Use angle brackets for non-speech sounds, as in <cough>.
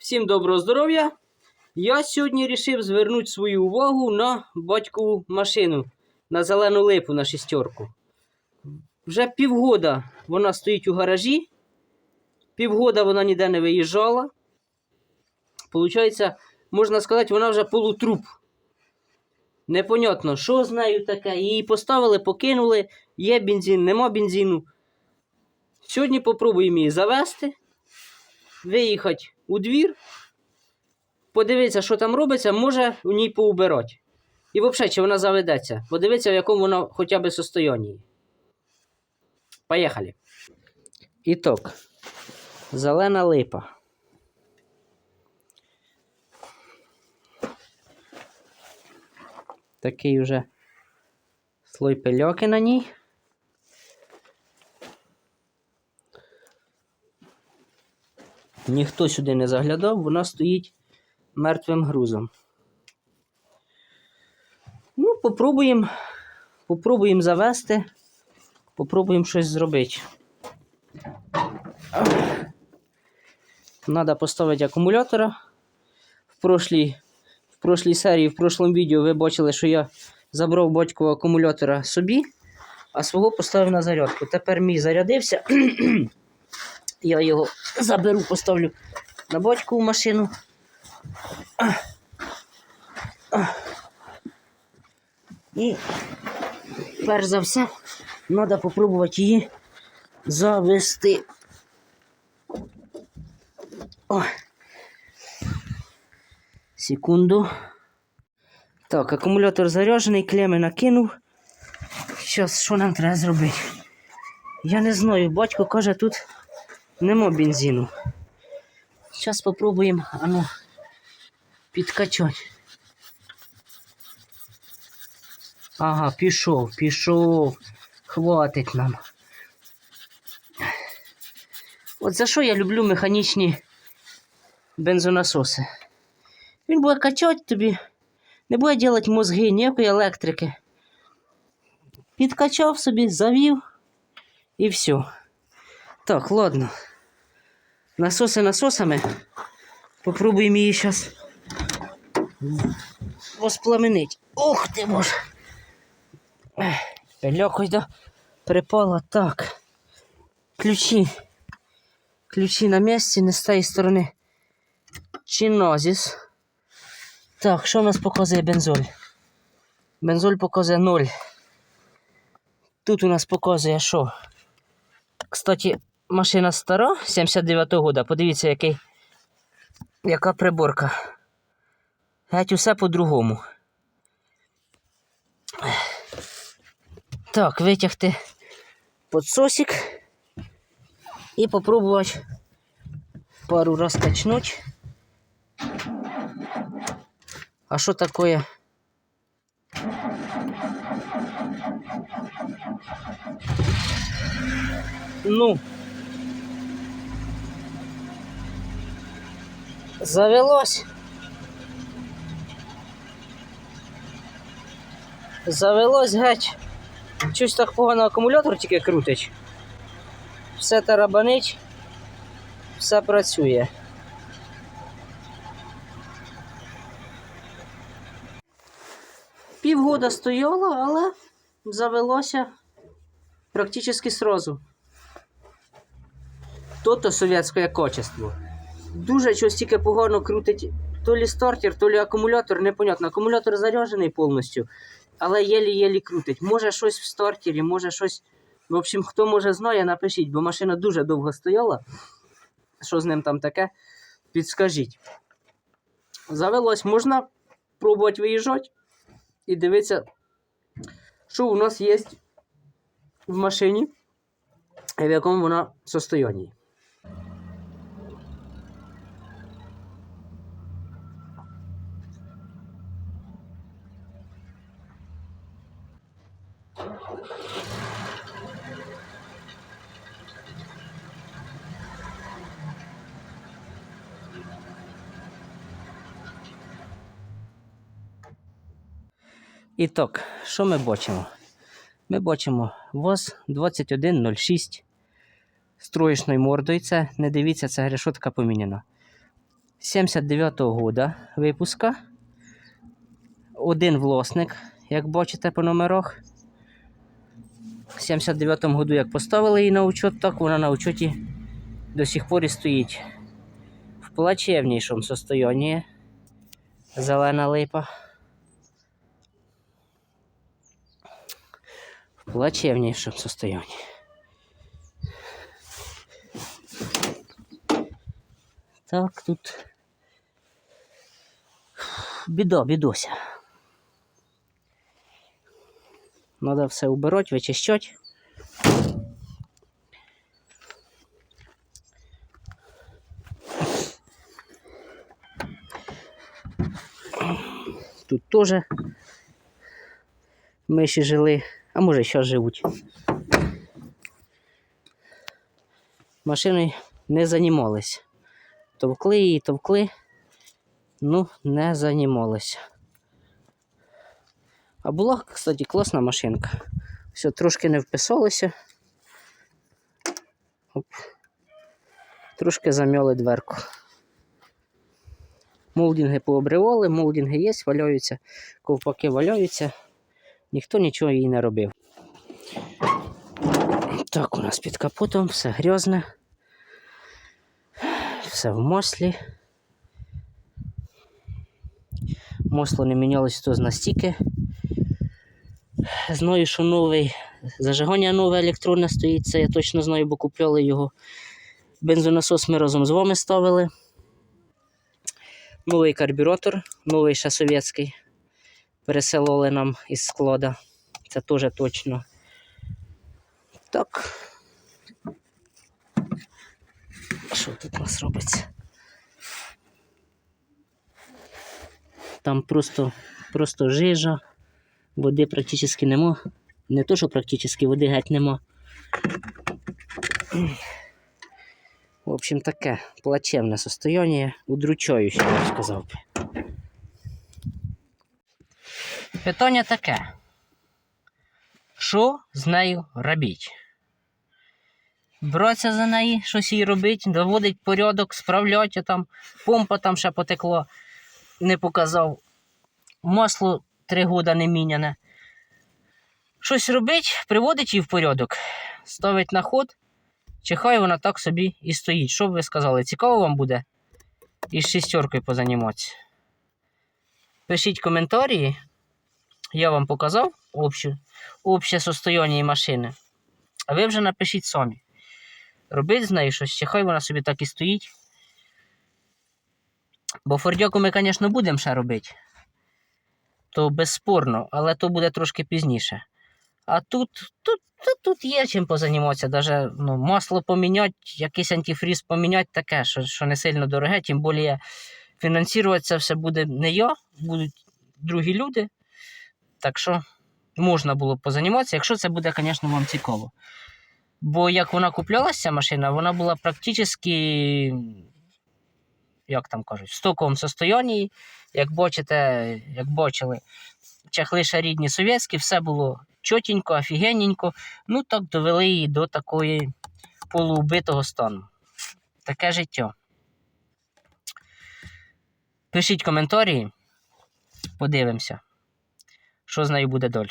Всім доброго здоров'я! Я сьогодні вирішив звернути свою увагу на батькову машину, на зелену липу на шістерку. Вже півгода вона стоїть у гаражі, півгода вона ніде не виїжджала. Получається, можна сказати, вона вже полутруп. Непонятно, що з нею таке. Її поставили, покинули, є бензин, нема бензину. Сьогодні попробуємо її завести, виїхати у двір, подивитися, що там робиться, може у ній поубирати. І взагалі, чи вона заведеться. Подивитися, в якому вона хоча б состоянні. Поїхали. Іток. Зелена липа. Такий уже слой пильоки на ній. Ніхто сюди не заглядав, вона стоїть мертвим грузом. Ну, попробуємо попробуємо завести, попробуємо щось зробити. Треба поставити акумулятора. В прошлій, в прошлій серії, в прошлому відео ви бачили, що я забрав батькового акумулятора собі, а свого поставив на зарядку. Тепер мій зарядився. <clears throat> Я його заберу, поставлю на батькову машину. І перш за все треба спробувати її завести. О. Секунду. Так, акумулятор заряджений, клеми накинув. Зараз що нам треба зробити? Я не знаю, батько каже, тут нема бензину. Зараз спробуємо ану, підкачати. Ага, пішов, пішов. Хватить нам. От за що я люблю механічні бензонасоси. Він буде качати тобі, не буде робити мозги, ніякої електрики. Підкачав собі, завів і все. Так, ладно. Насоси насосами. Попробуємо її зараз воспламенить. Ух ти боже. Пельок до припала так. Ключі. Ключі на місці, не з тієї сторони. Чинозіс. Так, що у нас показує бензоль? Бензоль показує 0. Тут у нас показує що? Кстати, машина стара, 79-го года. Подивіться, який, яка приборка. Геть усе по-другому. Так, витягти подсосик і попробувати пару раз качнуть. А що таке? Ну. Завелось. Завелось геть. Щось так погано акумулятор тільки крутить. Все тарабанить, все працює. Півгода стояло, але завелося практично сразу. То-то совєтське качество. Дуже щось тільки погано крутить то лі стартер, то лі акумулятор, непонятно. Акумулятор заряджений повністю, але єлі-єлі крутить. Може щось в стартері, може щось. В общем, хто може знає, напишіть, бо машина дуже довго стояла. Що з ним там таке? Підскажіть. Завелось, можна пробувати виїжджати і дивитися, що у нас є в машині, і в якому вона состоянні. І так, що ми бачимо? Ми бачимо ВОЗ 2106 з троєчною мордою. Це не дивіться, це решетка поміняна. 79-го года випуска. Один власник, як бачите по номерах. В 79-му году, як поставили її на учет, так вона на учеті до сих пор і стоїть. В плачевнішому состоянні. Зелена липа. В плачевнішому состоянні. Так, тут. Біда, бідося. Надо все убирать, вичищать. Тут теж миші жили, а може ще живуть. Машини не займались. Товкли її, товкли, ну, не займалися. А була, кстати, класна машинка. Все, трошки не вписалося. Оп. Трошки зам'яли дверку. Молдинги пообривали, молдинги є, валяються, ковпаки валяються. Ніхто нічого їй не робив. Так, у нас під капотом все грязне. Все в маслі. Масло не мінялось то настільки. Знаю, що новий зажигання нове електронне стоїть, це я точно знаю, бо купляли його. Бензонасос ми разом з вами ставили. Новий карбюратор, новий ще совєтський. Переселили нам із склада. Це теж точно. Так. Що тут у нас робиться? Там просто, просто жижа, води практично нема. Не то, що практично води геть нема. В общем, таке плачевне состояние, удручаюче, я б сказав би. Питання таке. Що з нею робіть? Братися за неї, щось їй робить, доводить порядок, справляти там, помпа там ще потекла, не показав. Масло три года не міняне. Щось робить, приводить її в порядок, ставить на ход, чи вона так собі і стоїть. Що б ви сказали? Цікаво вам буде із шістеркою позаніматися? Пишіть коментарі. Я вам показав обще, обще состояння машини. А ви вже напишіть самі. Робить з нею щось, чи хай вона собі так і стоїть. Бо фордяку ми, звісно, будемо ще робити. То безспорно, але то буде трошки пізніше. А тут, тут, тут, тут є чим позаніматися. Даже ну, масло поміняти, якийсь антифріз поміняти, таке, що, що не сильно дороге, тим більше фінансувати це все буде не я, будуть другі люди. Так що можна було позаніматися, якщо це буде, звісно, вам цікаво. Бо як вона куплялася, машина, вона була практично, як там кажуть, в стоковому состоянні. Як бачите, як бачили, чехли ще рідні совєтські, все було чотенько, офігенненько. Ну так довели її до такої полуубитого стану. Таке життя. Пишіть коментарі, подивимося, що з нею буде далі.